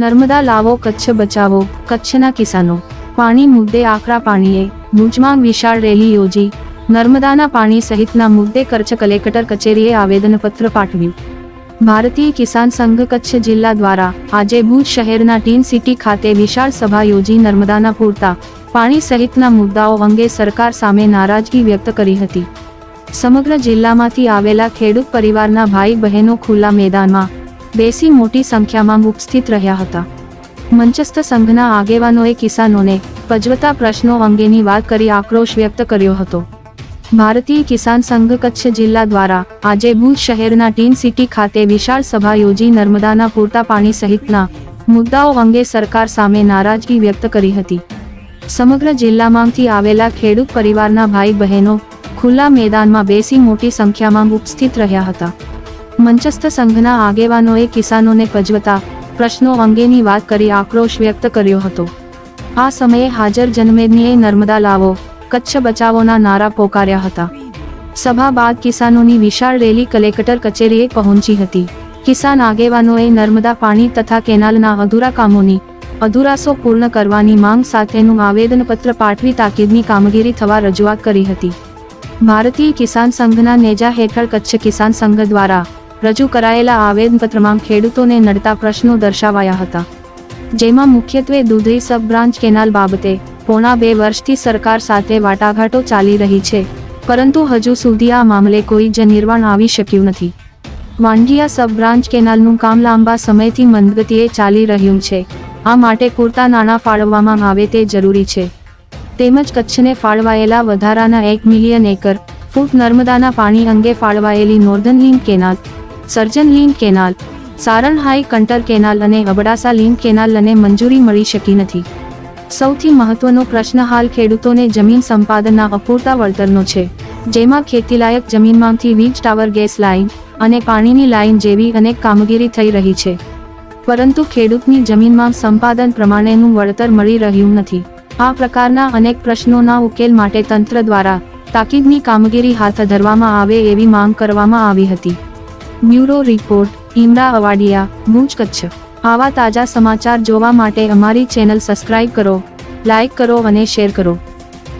નર્મદા લાવો, કચ્છ બચાવો, કચ્છના કિસાનો. પાણી મુદ્દે આકરા પાણીએ, ભુજમાં વિશાળ રેલી યોજી, નર્મદાના પાણી સહિતના મુદ્દે કચ્છ કલેક્ટર કચેરીએ આવેદનપત્ર પાઠવ્યું. ભારતીય કિસાન સંઘ કચ્છ જિલ્લા દ્વારા આજે ભુજ શહેરના ટીન સિટી ખાતે વિશાળ સભા યોજી નર્મદાના પૂરતા પાણી સહિતના મુદ્દાઓ અંગે સરકાર સામે નારાજગી વ્યક્ત કરી હતી. સમગ્ર જિલ્લામાંથી આવેલા ખેડૂત પરિવારના ભાઈ બહેનો ખુલ્લા મેદાનમાં બેસી મોટી સંખ્યામાં ઉપસ્થિત રહ્યા હતા. મંચસ્થ સંઘના આગેવાનોએ કિસાનોને પજવતા પ્રશ્નો અંગેની વાત કરી આક્રોશ વ્યક્ત કર્યો હતો. ભારતીય કિસાન સંઘ કચ્છ જિલ્લા દ્વારા આજે ભુજ શહેરના ટીન સિટી ખાતે વિશાળ સભા યોજી નર્મદાના પૂરતા પાણી સહિતના મુદ્દાઓ અંગે સરકાર સામે નારાજગી વ્યક્ત કરી હતી. સમગ્ર જિલ્લામાંથી આવેલા ખેડૂત પરિવારના ભાઈ બહેનો ખુલ્લા મેદાનમાં બેસી મોટી સંખ્યામાં ઉપસ્થિત રહ્યા હતા. મંચસ્થ સંઘના આગેવાનોએ કિસાનોને પજવતા પ્રશ્નો અંગેની વાત કરી આક્રોશ વ્યક્ત કર્યો હતો. આ સમયે હાજર જનમેદનીએ નર્મદા લાવો, કચ્છ બચાવોના નારા પોકાર્યા હતા. સભા બાદ કિસાનોની વિશાળ રેલી કલેક્ટર કચેરીએ પહોંચી હતી. કિસાન આગેવાનોએ નર્મદા પાણી તથા કેનાલના અધૂરા કામોની અધુરાસો પૂર્ણ કરવાની માંગ સાથેનું આવેદનપત્ર પાઠવી તાકીદની કામગીરી થવા રજૂઆત કરી હતી. ભારતીય કિસાન સંઘના નેજા હેઠળ કચ્છ કિસાન સંઘ દ્વારા રજૂ કરાયેલા આવેદનપત્રમાં ખેડૂતોને નડતા પ્રશ્નો દર્શાવાયા હતા. જેમાં મુખ્યત્વે દૂધઈ સબ કેનાલ બાબતે પોણા બે વર્ષથી સરકાર સાથે વાટાઘાટો ચાલી રહી છે, પરંતુ હજુ સુધી આ મામલે કોઈ જ નિર્વાણ આવી શક્યું નથી. વાંઢિયા સબ કેનાલનું કામ લાંબા સમયથી મંદગતિએ ચાલી રહ્યું છે. આ માટે પૂરતા નાણાં ફાળવવામાં આવે તે જરૂરી છે. તેમજ કચ્છને ફાળવાયેલા વધારાના એક મિલિયન એકર ફૂટ નર્મદાના પાણી અંગે ફાળવાયેલી નોર્ધન લિંક કેનાલ સર્જન લિંક કેનાલ, સારણ હાઈ કંટર કેનાલ અને અબડાસા લિંક કેનાલને મંજૂરી મળી શકી નથી. સૌથી મહત્વનો પ્રશ્ન હાલ ખેડૂતોને જમીન સંપાદનના અપૂરતા વળતરનો છે, જેમાં ખેતીલાયક જમીનમાંથી વીજ ટાવર, ગેસ લાઇન અને પાણીની લાઇન જેવી અનેક કામગીરી થઈ રહી છે. પરંતુ ખેડૂતની જમીનમાં સંપાદન પ્રમાણેનું વળતર મળી રહ્યું નથી. આ પ્રકારના અનેક પ્રશ્નોના ઉકેલ માટે તંત્ર દ્વારા તાકીદની કામગીરી હાથ ધરવામાં આવે એવી માંગ કરવામાં આવી હતી. બ્યુરો રિપોર્ટ ઇમરા અવાડિયા ભુજ કચ્છ. આવા તાજા સમાચાર જોવા માટે અમારી ચેનલ સબસ્ક્રાઇબ કરો, લાઇક કરો અને શેર કરો.